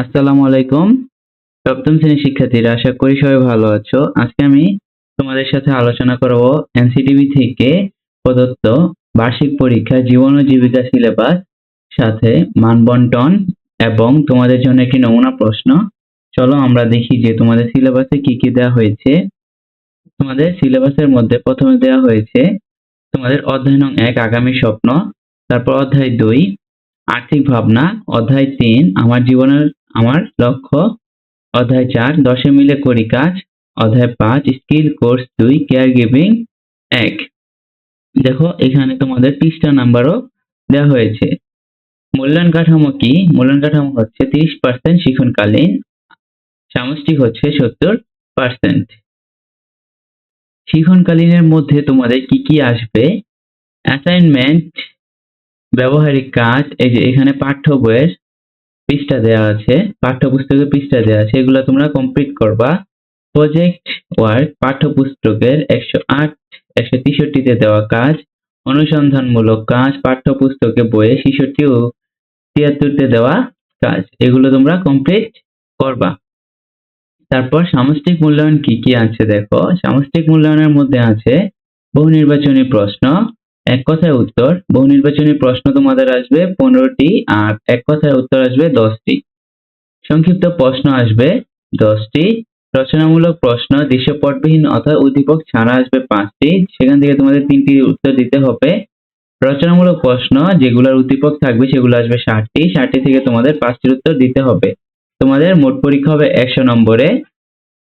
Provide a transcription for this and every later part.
আসসালামু আলাইকুম। সপ্তম শ্রেণির শিক্ষার্থীরা, আশা করি সবাই ভালো আছো। আজকে আমি তোমাদের সাথে আলোচনা করব এনসিটিভি থেকে প্রদত্ত বার্ষিক পরীক্ষা জীবন ও জীবিকা সিলেবাস, সাথে মানবন্টন এবং তোমাদের জন্য একটি নমুনা প্রশ্ন। চলো আমরা দেখি যে তোমাদের সিলেবাসে কি কি দেওয়া হয়েছে। তোমাদের সিলেবাসের মধ্যে প্রথমে দেওয়া হয়েছে তোমাদের অধ্যায় নং এক, আগামী স্বপ্ন, তারপর অধ্যায় দুই, আর্থিক ভাবনা, অধ্যায় তিন, আমার জীবনের আমার লক্ষ্য, অধ্যায় চার, দশে মিলে করি কাজ, অধ্যায় পাঁচ স্কিল কোর্স দুই কেয়ার গিভিং এক। দেখো, এখানে তোমাদের পৃষ্ঠা নাম্বারও দেওয়া হয়েছে। মূল্যায়ন কাঠামো কি? মূল্যায়ন কাঠামো হচ্ছে তিরিশ পার্সেন্ট শিক্ষণকালীন সামষ্টিক হচ্ছে সত্তর পার্সেন্ট শিক্ষণকালীনের মধ্যে তোমাদের কি কি আসবে? অ্যাসাইনমেন্ট ব্যবহারিক কাজ, এই যে এখানে পাঠ্য বইয়ের পৃষ্ঠা দেওয়া আছে পাঠ্যপুস্তকের পৃষ্ঠা দেওয়া আছে, এগুলো তোমরা কমপ্লিট করবা। প্রজেক্ট ওয়ার্ক পাঠ্যপুস্তকের একশো আট, একশো তেষট্টিতে দেওয়া কাজ, অনুসন্ধানমূলক কাজ, পাঠ্যপুস্তকে বইয়ে ছেষট্টি ও তিয়াত্তরতে দেওয়া কাজ, এগুলো তোমরা কমপ্লিট করবা। তারপর সামষ্টিক মূল্যায়ন কি কি আছে দেখো? সামষ্টিক মূল্যায়নের মধ্যে আছে বহু নির্বাচনী প্রশ্ন এক কথায় উত্তর বহু নির্বাচনী প্রশ্ন তোমাদের আসবে পনেরোটি আর এক কথায় উত্তর আসবে দশটি। সংক্ষিপ্ত প্রশ্ন আসবে দশটি। রচনামূলক প্রশ্ন, দৃশ্যপটবিহীন অর্থাৎ উদ্দীপক ছাড়া আসবে পাঁচটি। সেখান থেকে তোমাদের তিনটি উত্তর দিতে হবে। রচনামূলক প্রশ্ন, যেগুলোর উদ্দীপক থাকবে সেগুলো আসবে ষাটটি। ষাটটি থেকে তোমাদের পাঁচটির উত্তর দিতে হবে। তোমাদের মোট পরীক্ষা হবে একশো নম্বরে।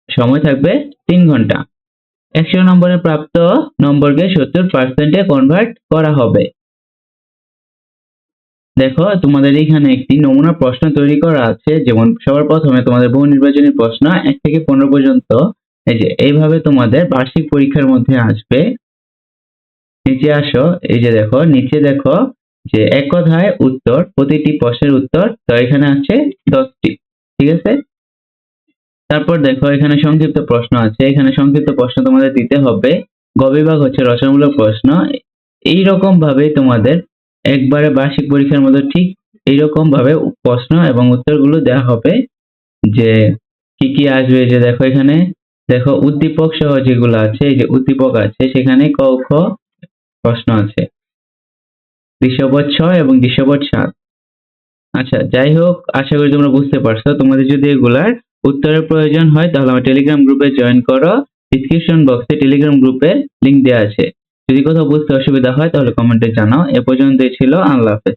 সময় থাকবে তিন ঘণ্টা। একশো নম্বরে প্রাপ্ত নম্বরকে সত্তর পার্সেন্টে কনভার্ট করা হবে। দেখো, তোমাদের এখানে একটি নমুনা প্রশ্ন তৈরি করা আছে, যেমন সবার প্রথমে তোমাদের বহু নির্বাচনী প্রশ্ন, এক থেকে পনেরো পর্যন্ত। এই যে, এইভাবে তোমাদের বার্ষিক পরীক্ষার মধ্যে আসবে। নিচে আসো, এই যে দেখো, নিচে দেখো যে এক কথায় উত্তর, প্রতিটি প্রশ্নের উত্তর, তো এখানে আছে দশটি, ঠিক আছে? তারপর দেখো, এখানে সংক্ষিপ্ত প্রশ্ন আছে। এখানে সংক্ষিপ্ত প্রশ্ন তোমাদের দিতে হবে। গ বিভাগ হচ্ছে রচনামূলক প্রশ্ন। এই রকম ভাবে তোমাদের একবারে বার্ষিক পরীক্ষার মধ্যে ঠিক এইরকম ভাবে প্রশ্ন এবং উত্তরগুলো দেওয়া হবে যে কি কি আসবে যে দেখো এখানে। দেখো, উদ্দীপক সহ যেগুলো আছে, এই যে উদ্দীপক আছে, সেখানে ক, খ প্রশ্ন আছে। দৃশ্যপদ ছয় এবং দৃশ্যপদ সাত। আচ্ছা যাই হোক, আশা করি তোমরা বুঝতে পারছ। তোমাদের যদি এগুলার উত্তরের প্রয়োজন হয়, তাহলে আমার টেলিগ্রাম গ্রুপে জয়েন করো। ডিসক্রিপশন বক্সে টেলিগ্রাম গ্রুপে লিঙ্ক দেওয়া আছে। যদি কোথাও বুঝতে অসুবিধা হয়, তাহলে কমেন্টে জানাও। এ পর্যন্তই ছিল আল্লাহ হাফেজ।